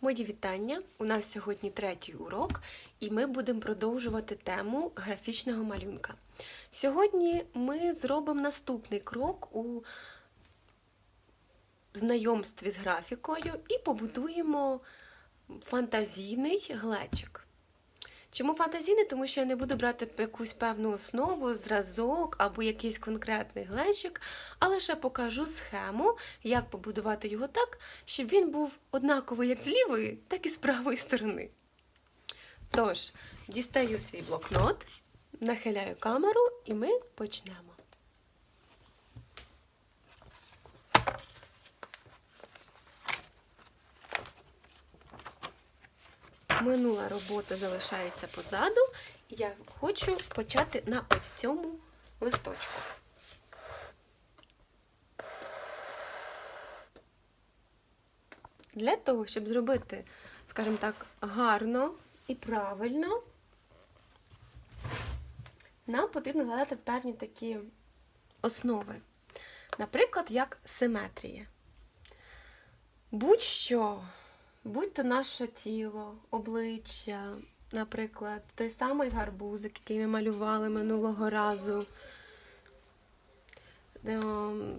Мої вітання! У нас сьогодні третій урок, і ми будемо продовжувати тему графічного малюнка. Сьогодні ми зробимо наступний крок у знайомстві з графікою і побудуємо фантазійний глечик. Чому фантазійний? Тому що я не буду брати якусь певну основу, зразок або якийсь конкретний глечик, а лише покажу схему, як побудувати його так, щоб він був однаковий як з лівої, так і з правої сторони. Тож, дістаю свій блокнот, нахиляю камеру і ми почнемо. Минула робота залишається позаду, і я хочу почати на ось цьому листочку. Для того, щоб зробити, скажімо так, гарно і правильно, нам потрібно згадати певні такі основи. Наприклад, як симетрія. Будь-що будь-то наше тіло, обличчя, наприклад, той самий гарбузик, який ми малювали минулого разу, ем,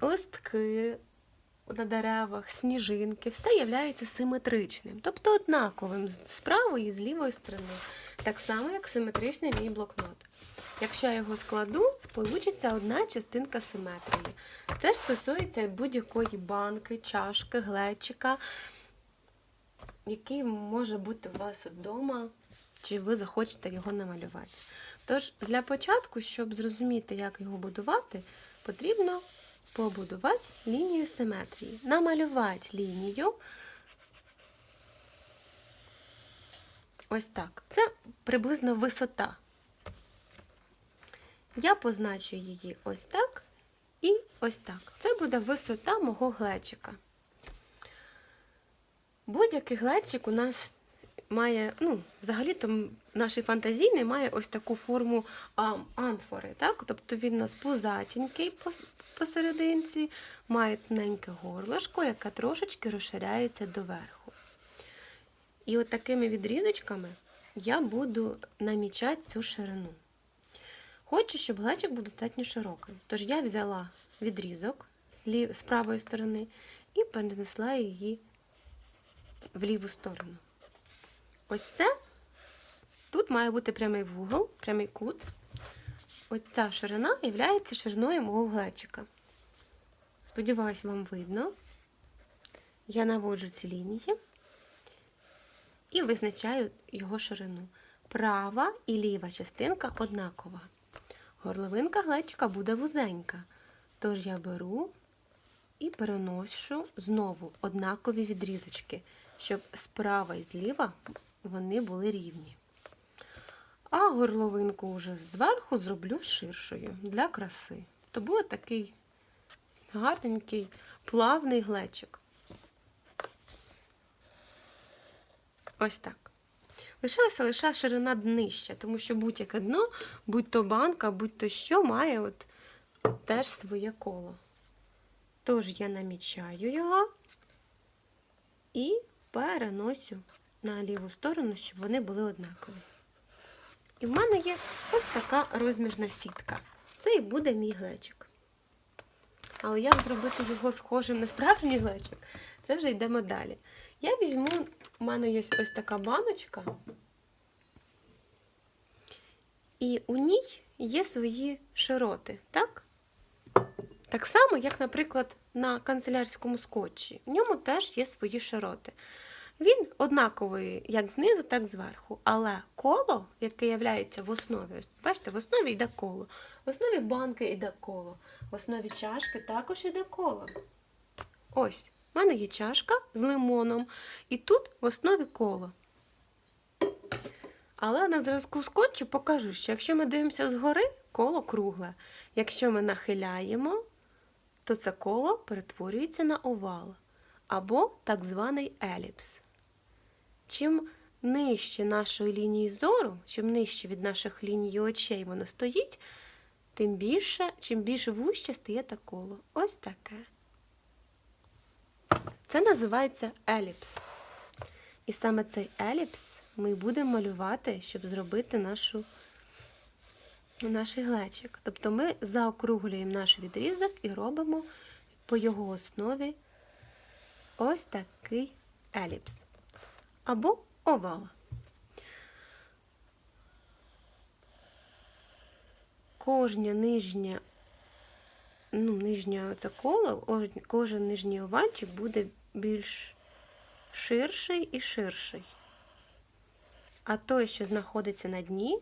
листки на деревах, сніжинки, все є симетричним, тобто однаковим з правої і з лівої сторони. Так само, як симетричний мій блокнот. Якщо я його складу, вийде одна частинка симетрії. Це ж стосується будь-якої банки, чашки, глечика який може бути у вас вдома, чи ви захочете його намалювати. Тож, для початку, щоб зрозуміти, як його будувати, потрібно побудувати лінію симетрії. Намалювати лінію. Ось так. Це приблизно висота. Я позначу її ось так і ось так. Це буде висота мого глечика. Будь-який глечик у нас має, ну, взагалі-то наш фантазійний має ось таку форму амфори. так? Тобто він у нас пузатенький посерединці, має тоненьке горлышко, яке трошечки розширяється доверху. І от такими відрізочками я буду намічати цю ширину. Хочу, щоб глечик був достатньо широкий. Тож я взяла відрізок з правої сторони і перенесла її в ліву сторону. Ось це. Тут має бути прямий вугол, прямий кут. Ось ця ширина є шириною мого глечика. Сподіваюсь, вам видно. Я наводжу ці лінії і визначаю його ширину. Права і ліва частинка однакова. Горловинка глечика буде вузенька. Тож я беру і переношу знову однакові відрізочки щоб справа і зліва вони були рівні. А горловинку вже зверху зроблю ширшою для краси. То буде такий гарненький плавний глечик. Ось так. Лишилася лише ширина днища, тому що будь-яке дно, будь-то банка, будь-то що, має от теж своє коло. Тож я намічаю його і переносю на ліву сторону, щоб вони були однакові. І в мене є ось така розмірна сітка. Це і буде мій глечик. Але як зробити його схожим на справжній глечик, це вже йдемо далі. Я візьму, у мене є ось така баночка, і у ній є свої широти, так? Так само, як, наприклад, на канцелярському скотчі. В ньому теж є свої широти. Він однаковий як знизу, так і зверху. Але коло, яке є в основі, бачите, в основі йде коло. В основі банки йде коло. В основі чашки також йде коло. Ось, в мене є чашка з лимоном. І тут в основі коло. Але на зразку скотчу покажу, що якщо ми дивимося згори, коло кругле. Якщо ми нахиляємо, то це коло перетворюється на овал або так званий еліпс. Чим нижче нашої лінії зору, чим нижче від наших ліній очей воно стоїть, тим більше, чим більше вуще стає те коло. Ось таке. Це називається еліпс. І саме цей еліпс ми будемо малювати, щоб зробити нашу, наш глечик. Тобто ми заокруглюємо наш відрізок і робимо по його основі ось такий еліпс або овал. Кожня нижня, ну, нижнє оце коло, кожен нижній овальчик буде більш ширший і ширший. А той, що знаходиться на дні,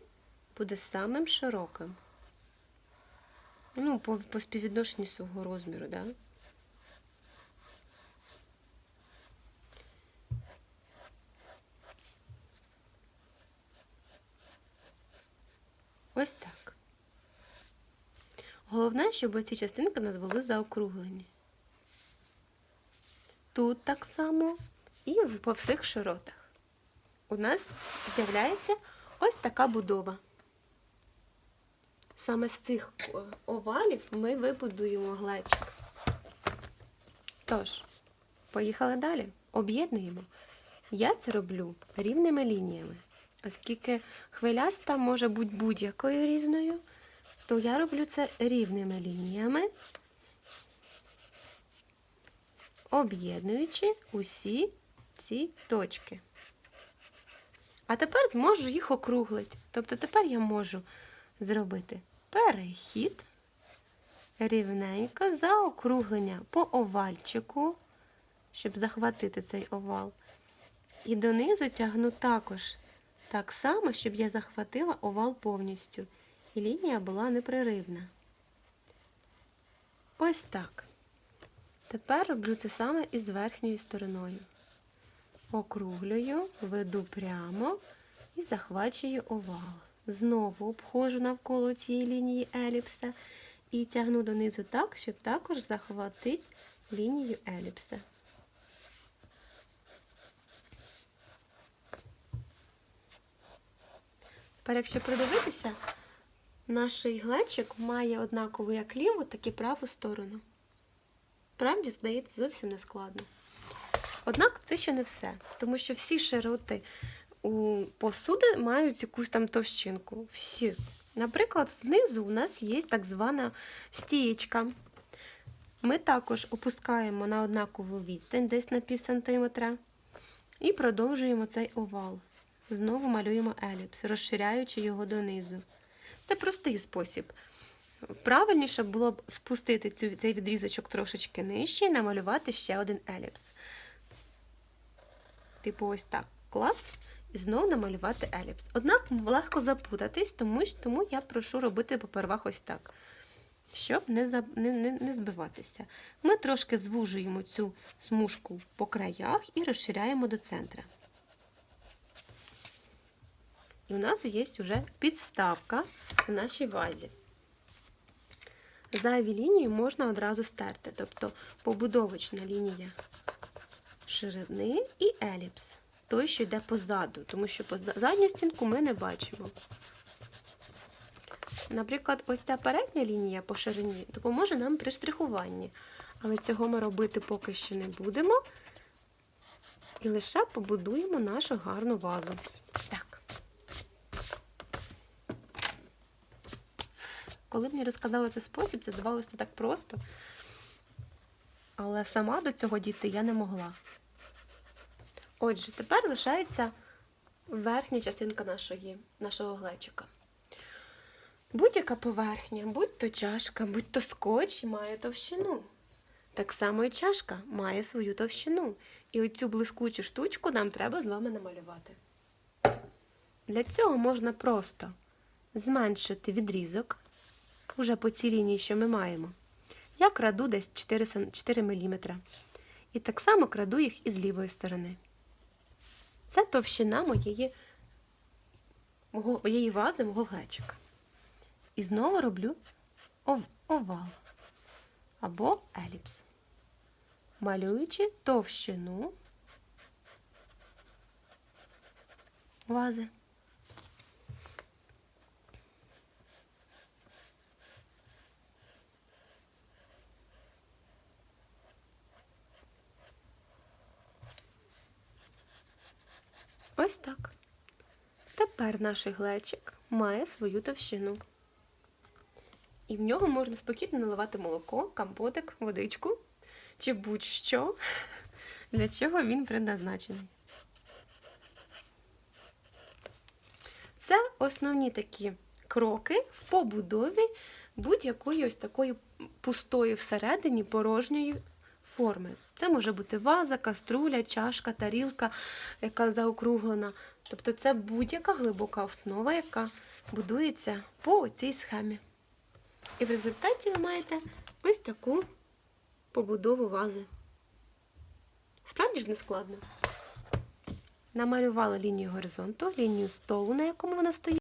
буде самим широким. Ну, по, по співвідношенню свого розміру, да? Ось так. Головне, щоб оці частинки у нас були заокруглені. Тут так само і по всіх широтах. У нас з'являється ось така будова. Саме з цих овалів ми вибудуємо глечик. Тож, поїхали далі. Об'єднуємо. Я це роблю рівними лініями. Оскільки хвиляста може бути будь-якою різною, то я роблю це рівними лініями, об'єднуючи усі ці точки. А тепер зможу їх округлити. Тобто тепер я можу зробити перехід рівненько заокруглення по овальчику, щоб захватити цей овал. І донизу тягну також так само, щоб я захватила овал повністю. І лінія була непреривна. Ось так. Тепер роблю це саме із верхньою стороною. Округлюю, веду прямо і захвачую овал. Знову обходжу навколо цієї лінії еліпса і тягну донизу так, щоб також захватити лінію еліпса. Тепер, якщо придивитися, наш глечик має однакову як ліву, так і праву сторону. Правді, здається, зовсім не складно. Однак це ще не все, тому що всі широти у посуди мають якусь там товщинку. Всі. Наприклад, знизу у нас є так звана стієчка. Ми також опускаємо на однакову відстань, десь на пів сантиметра, і продовжуємо цей овал. Знову малюємо еліпс, розширяючи його донизу. Це простий спосіб. Правильніше було б спустити цю, цей відрізочок трошечки нижче і намалювати ще один еліпс. Типу, ось так. Клац, і знову намалювати еліпс. Однак легко запутатись, тому, тому я прошу робити попервах ось так, щоб не, за, не, не, не збиватися. Ми трошки звужуємо цю смужку по краях і розширяємо до центра. І у нас є вже підставка в нашій вазі. Зайві лінії можна одразу стерти, тобто побудовочна лінія ширини і еліпс, той, що йде позаду, тому що задню стінку ми не бачимо. Наприклад, ось ця передня лінія по ширині допоможе нам при штрихуванні, але цього ми робити поки що не будемо. І лише побудуємо нашу гарну вазу. Так. Коли мені розказали цей спосіб, це здавалося так просто. Але сама до цього дійти я не могла. Отже, тепер лишається верхня частинка нашої, нашого глечика. Будь-яка поверхня, будь то чашка, будь то скотч має товщину. Так само і чашка має свою товщину. І оцю блискучу штучку нам треба з вами намалювати. Для цього можна просто зменшити відрізок уже по цій лінії, що ми маємо. Я краду десь 4, 4 мм. І так само краду їх і з лівої сторони. Це товщина моєї, моєї вази, мого глечика. І знову роблю овал або еліпс, малюючи товщину вази. Ось так. Тепер наш глечик має свою товщину. І в нього можна спокійно наливати молоко, компотик, водичку чи будь-що, для чого він предназначений. Це основні такі кроки в побудові будь-якої ось такої пустої всередині порожньої форми. Це може бути ваза, каструля, чашка, тарілка, яка заокруглена. Тобто це будь-яка глибока основа, яка будується по цій схемі. І в результаті ви маєте ось таку побудову вази. Справді ж не складно. Намалювала лінію горизонту, лінію столу, на якому вона стоїть.